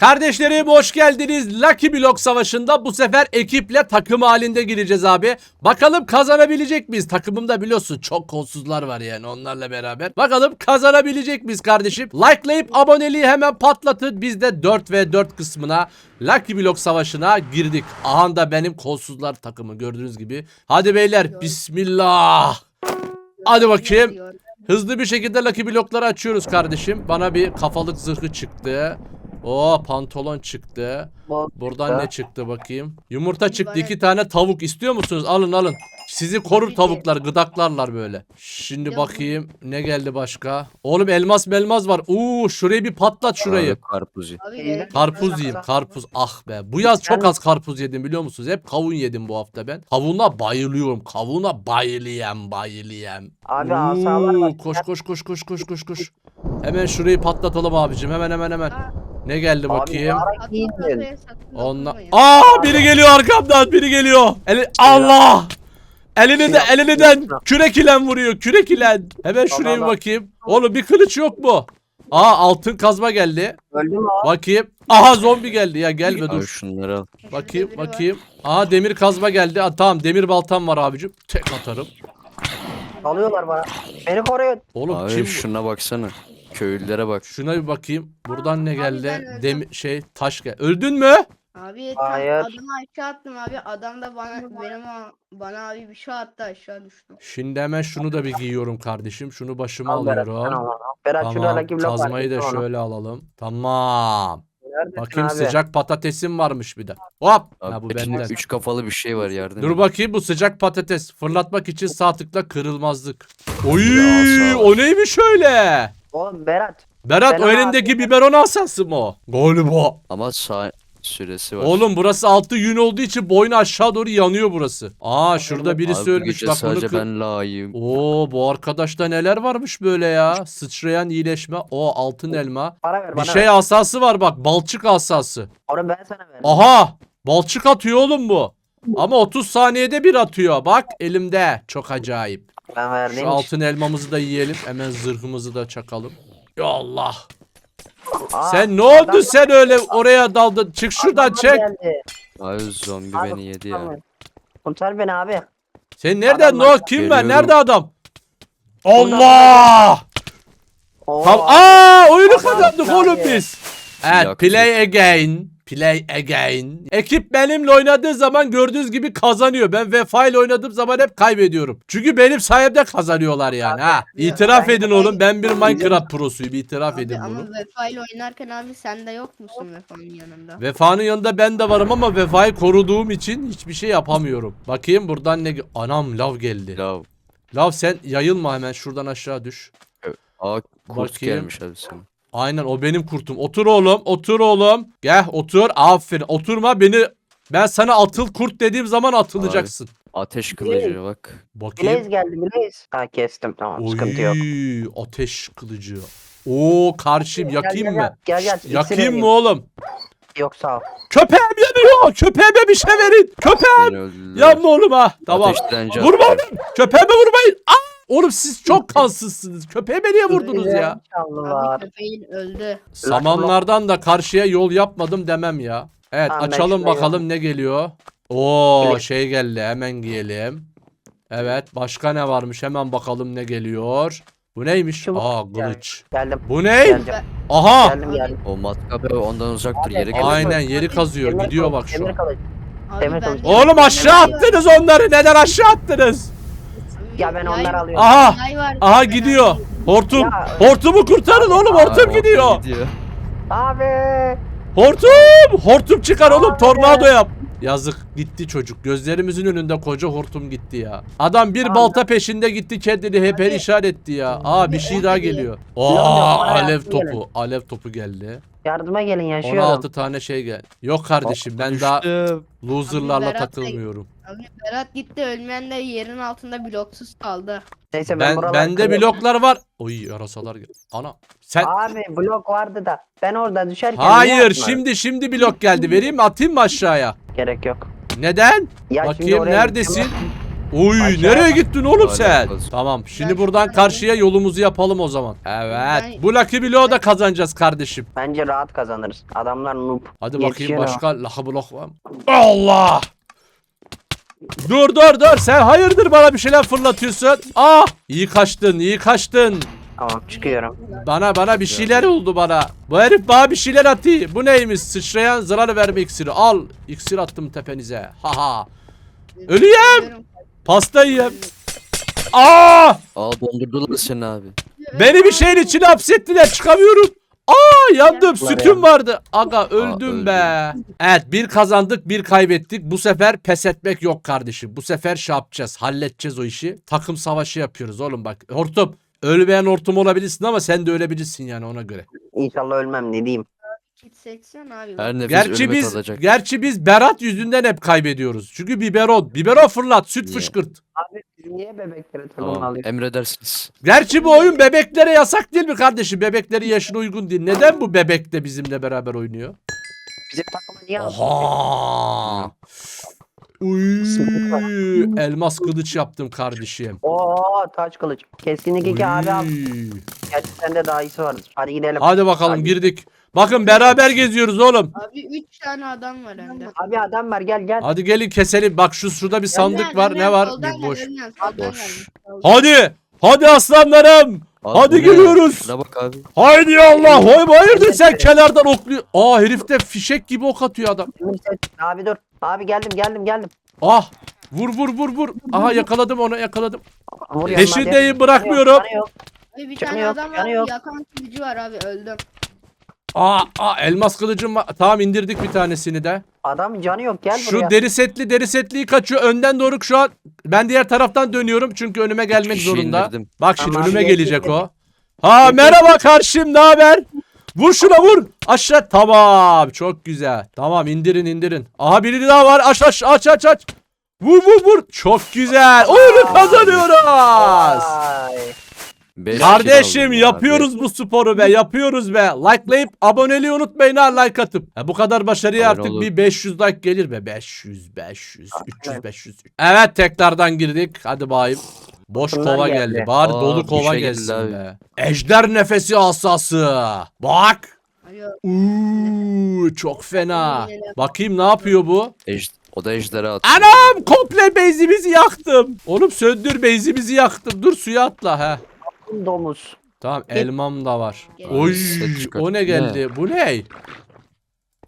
Kardeşlerim hoş geldiniz. Lucky Block Savaşı'nda bu sefer ekiple takım halinde gireceğiz abi. Bakalım kazanabilecek miyiz? Takımımda biliyorsun çok kolsuzlar var yani onlarla beraber. Bakalım kazanabilecek miyiz kardeşim? Likelayıp aboneliği hemen patlatın. Biz de 4 ve 4 kısmına Lucky Block Savaşı'na girdik. Aha da benim kolsuzlar takımı gördüğünüz gibi. Hadi beyler bismillah. Hadi bakayım. Hızlı bir şekilde Lucky Block'ları açıyoruz kardeşim. Bana bir kafalık zırhı çıktı. Oo pantolon çıktı. Buradan ne çıktı bakayım. Yumurta çıktı. İki tane tavuk istiyor musunuz? Alın alın. Sizi korur tavuklar. Gıdaklarlar böyle. Şimdi bakayım ne geldi başka. Oğlum elmas melmaz var. Uuu şurayı bir patlat şurayı. Abi karpuz ye. Abi. Karpuz yiyeyim karpuz. Ah be. Bu yaz çok az karpuz yedim biliyor musunuz? Hep kavun yedim bu hafta ben. Kavuna bayılıyorum. Kavuna bayılıyorum bayılıyorum. Abi asalar var. Koş koş koş koş koş koş koş. Hemen şurayı patlatalım abicim. Hemen hemen hemen. Aa, Ne geldi Abi bakayım? dokunmayın. Aa biri geliyor arkamdan biri geliyor. Eli... Allah! Elini de elininden kürek ile vuruyor kürek ile. Hemen şuraya bir bakayım. Oğlum bir kılıç yok mu? Aa altın kazma geldi. Öldü mü abi? Bakayım. Aha zombi geldi ya gelme Abi dur. şunları al. Bakayım bakayım. Aha demir kazma geldi. Aa, tamam demir baltam var abicim. Tek atarım. Alıyorlar bana. Beni koruyun. Oğlum Abi kim şuna baksana. Köylülere bak. Şuna bir bakayım. Buradan ne Abi geldi? öldüm. Demir şey taş gel. Öldün mü? Abi tam Hayır. adamı aşağı attım abi. Adam da bana benim o- bana abi bir şey attı aşağı düştüm. Şimdi hemen şunu da bir giyiyorum kardeşim. Şunu başıma Al Berat. alıyorum. al al. Berat şurada Tamam. Kazmayı da onu. şöyle alalım. Tamam. Neredesin Bakayım abi? sıcak patatesim varmış bir de. Hop. Abi Ha bu içinde benden. üç kafalı bir şey var yardım. Dur bakayım bu sıcak patates. Fırlatmak için sağ tıkla kırılmazlık. Oy Ya, sağ ol. o neymiş öyle? Oğlum Berat. Berat o elindeki biberon asası mı o? Galiba. Ama sağ süresi var. Oğlum burası altı yün olduğu için boynu aşağı doğru yanıyor burası. Aa şurada birisi Abi ölmüş bak bunu sadece kır- ben layığım. Oo bu arkadaşta neler varmış böyle ya? Sıçrayan iyileşme. O altın elma. Para ver Bir bana şey ver. asası var bak balçık asası. Onu ben sana veririm. Aha! Balçık atıyor oğlum bu. Ama 30 saniyede bir atıyor. Bak elimde. Çok acayip. Ben ver Şu altın elmamızı da yiyelim. Hemen zırhımızı da çakalım. Ya Allah. Aa, Sen ne oldu adam- sen öyle oraya daldın? Çık şuradan adamlar çek. geldi. Abi zombi Abi, beni yedi ya. kurtar beni. Kurtar beni abi. Sen nereden no kim ben? Nerede adam? Allah! Oo, Tamam. abi. Aa oyunu kazandık abi. oğlum biz. Evet play again. Play again. Ekip benimle oynadığı zaman gördüğünüz gibi kazanıyor. Ben Vefa ile oynadığım zaman hep kaybediyorum. Çünkü benim sayemde kazanıyorlar yani ha. İtiraf edin oğlum ben bir Minecraft prosuyum. İtiraf Abi edin ama bunu. Vefa ile oynarken abi sen de yok musun Vefa'nın yanında? Vefa'nın yanında ben de varım ama Vefa'yı koruduğum için hiçbir şey yapamıyorum. Bakayım buradan ne... Anam lav geldi. Lav. Lav sen yayılma hemen şuradan aşağı düş. Aa kurt Bakayım. gelmiş abi sana. Aynen o benim kurtum. Otur oğlum, otur oğlum. Gel otur. Aferin. Oturma beni ben sana atıl kurt dediğim zaman atılacaksın. Ateş kılıcı bak. Bakayım. Blaze geldi Blaze. Ha kestim tamam sıkıntı yok. Oy, ateş kılıcı. Oo karşıyım yakayım gel, mı? Gel gel. Yakayım ikisini mı oğlum? Yok sağ ol. Köpeğim yanıyor. Köpeğime bir şey verin. Köpeğim. Beni öldürdüler. Yanma oğlum ha. Tamam. Ateş direnci Vurma oğlum. Köpeğime vurmayın. Aa! Oğlum siz çok kansızsınız. Köpeğime niye vurdunuz ya? Abi köpeğin öldü. Samanlardan da karşıya yol yapmadım demem ya. Evet Tamam, ben açalım şuraya bakalım ne geliyor. Oo şey geldi hemen giyelim. Evet başka ne varmış hemen bakalım ne geliyor. Bu neymiş? Çubuk Aa kılıç. Geldim. Bu ne? Geldim. Aha. Geldim geldim. O matkap abi ondan uzaktır yere Abi, gel. Aynen yeri kazıyor Demir gidiyor kılıç, bak şu demir an. kılıç. Abi Demir bende- kılıç. Oğlum aşağı attınız onları neden aşağı attınız? Ya ben onları alıyorum. Aha. yay var. Aha gidiyor. Hortum. Ya. Hortumu kurtarın oğlum hortum gidiyor. gidiyor. Abi. Hortum! Hortum çıkar oğlum Abi. tornado yap. Yazık gitti çocuk. Gözlerimizin önünde koca hortum gitti ya. Adam bir Abi. balta peşinde gitti kendini hep perişan etti ya. Aa bir şey daha geliyor. Aa alev topu. Alev topu geldi. Yardıma gelin yaşıyorum. 16 tane şey geldi. Yok kardeşim ben daha Düştüm. loserlarla Abi Berat da- takılmıyorum. Abi Berat gitti ölmeyen de yerin altında bloksuz kaldı. Neyse ben, Ben buraları bende kırıyorum. bloklar var. Oy yarasalar geldi. Ana sen Abi blok vardı da ben orada düşerken niye Hayır atmadın? şimdi şimdi blok geldi. Vereyim mi atayım mı aşağıya? Gerek yok. Neden? Ya şimdi Bakayım oraya neredesin? gittim. Oy Aşağıya nereye bak. gittin oğlum Hala sen? kaz- Tamam şimdi Ben- buradan karşıya yolumuzu yapalım o zaman. Evet. Ben- Bu Lucky Block'u da kazanacağız kardeşim. Bence rahat kazanırız. Adamlar noob. Hadi bakayım Yetişiyor başka Lucky Block var mı? Allah! Dur dur dur sen hayırdır bana bir şeyler fırlatıyorsun? Ah! İyi kaçtın iyi kaçtın. Tamam çıkıyorum. Bana bana bir şeyler oldu bana. Bu herif bana bir şeyler atıyor. Bu neymiş? Sıçrayan zarar verme iksiri. Al. İksir attım tepenize. Haha. Ölüyem. Pasta yiyem. Aa! Aa dondurdular seni abi. Beni bir şeyin içine hapsettiler. Çıkamıyorum. Aa yandım. Sütüm vardı. Aga öldüm be. Evet bir kazandık bir kaybettik. Bu sefer pes etmek yok kardeşim. Bu sefer şey yapacağız. Halledeceğiz o işi. Takım savaşı yapıyoruz oğlum bak. Hortum. Ölmeyen hortum olabilirsin ama sen de ölebilirsin yani ona göre. İnşallah ölmem ne diyeyim. Kit 80 abi. Her nefes Gerçi biz kalacak. gerçi biz Berat yüzünden hep kaybediyoruz. Çünkü biberon. Biberon fırlat, süt fışkırt. Abi niye bebeklere takım Tamam alıyoruz? emredersiniz. Gerçi bu oyun bebeklere yasak değil mi kardeşim? Bebeklerin yaşına uygun değil. Neden bu bebek de bizimle beraber oynuyor? Bizim takıma niye aldın? Aha. Uy, elmas kılıç yaptım kardeşim. Oo taç kılıç. Kesinlikle ki abi al. Uy. Gerçi sende daha iyisi vardır. Hadi gidelim. Hadi bakalım Hadi. girdik. Bakın beraber geziyoruz oğlum. Abi 3 tane adam var önde. Abi adam var gel gel. Hadi gelin keselim. Bak şu şurada bir sandık var. Ne var? Bir boş. Boş. Hadi. Hadi aslanlarım. Abi Hadi bu ne? geliyoruz. Şuna bak abi. Haydi ya Allah. Hoy hayırdır sen kenardan okluyor. Aa herif de fişek gibi ok atıyor adam. Abi dur. Abi geldim geldim geldim. Ah. Vur vur vur vur. Aha yakaladım onu yakaladım. Vur yanıma, Peşindeyim, bırakmıyorum. Yok, Abi bir Canı tane yok, adam var canı yok. yakan kılıcı var abi öldüm. Aa, aa elmas kılıcım var. Tamam indirdik bir tanesini de. Adamın canı yok gel Şu buraya. deri setli deri setliyi kaçıyor. Önden doğru şu an. Ben diğer taraftan dönüyorum çünkü önüme gelmek kişi zorunda. indirdim. Bak şimdi Tamam, önüme getirdim. gelecek o. Ha merhaba karşım ne haber? Vur şuna vur. Aşağı tamam çok güzel. Tamam indirin indirin. Aha biri daha var. Aç aç aç aç aç. Vur vur vur. Çok güzel. Oyunu kazanıyoruz. Vay. Beş Kardeşim ya, yapıyoruz bu sporu be yapıyoruz be. Likelayıp aboneliği unutmayın ha like atıp. Ha, bu kadar başarıya Abone artık olun. bir 500 like gelir be. 500 500 300 500. Evet tekrardan girdik. Hadi bayım. Boş kova geldi. geldi. Bari Aa, dolu kova şey geldi gelsin abi. be. Ejder nefesi asası. Bak. Uuu çok fena. Bakayım ne yapıyor bu? Ej- o da ejderha atıyor. Anam komple benzimizi yaktım. Oğlum söndür benzimizi yaktım. Dur suya atla ha. Domuz. Tamam elmam da var. Gel. Oy o ne geldi? Bu ne?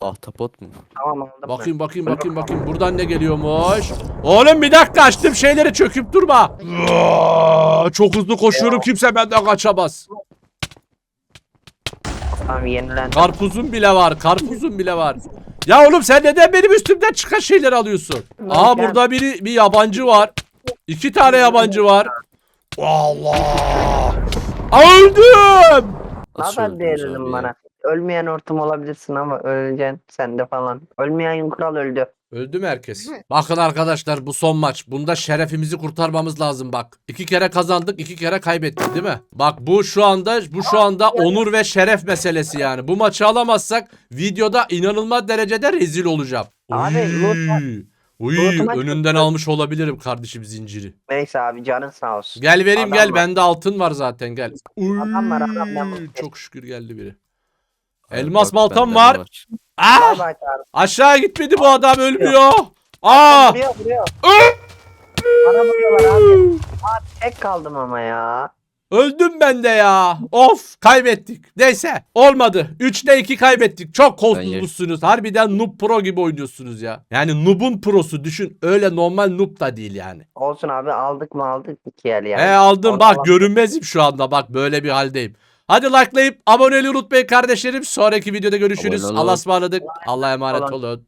Ahtapot mu? Tamam aldım. ben. Bakayım bakayım bakayım bakayım buradan ne geliyormuş? Oğlum bir dakika açtım şeyleri çöküp durma. Aa, Çok hızlı koşuyorum kimse benden kaçamaz. Tamam yenilendi. Karpuzum bile var karpuzum bile var. Ya oğlum sen neden benim üstümden çıkan şeyleri alıyorsun? Aa burada biri bir yabancı var. İki tane yabancı var. Allah! Öldüm! Nereden değerledim bana? Ölmeyen hortum olabilirsin ama öleceksin sen de falan. Ölmeyen kral öldü. Öldü mü herkes? Bakın arkadaşlar bu son maç. Bunda şerefimizi kurtarmamız lazım bak. İki kere kazandık, iki kere kaybettik değil mi? Bak bu şu anda bu şu anda onur ve şeref meselesi yani. Bu maçı alamazsak videoda inanılmaz derecede rezil olacağım. Abi, Uy, loot- Uy, loot'uma önünden almış olabilirim kardeşim zinciri. Neyse abi canın sağ olsun. Gel vereyim Adam gel var. bende altın var zaten gel. Uy, Adam var, adam, ben bunu- çok şükür geldi biri. Elmas baltam bende var. de Ah! Bay bay çağır. Aşağı gitmedi bu adam ölmüyor. Aa! Vuruyor vuruyor. Bana vuruyorlar abi. Abi tek kaldım ama ya. Öldüm ben de ya. Of kaybettik. Neyse olmadı. 3'te 2 kaybettik. Çok kolsuzmuşsunuz. Harbiden noob pro gibi oynuyorsunuz ya. Yani noob'un prosu düşün. Öyle normal noob da değil yani. Olsun abi aldık mı aldık iki el yani. He aldım Ortalama- bak görünmezim şu anda. Bak böyle bir haldeyim. Hadi likelayıp aboneliği unutmayın kardeşlerim. Sonraki videoda görüşürüz. Allah'a ısmarladık. Allah'a emanet Olun. olun.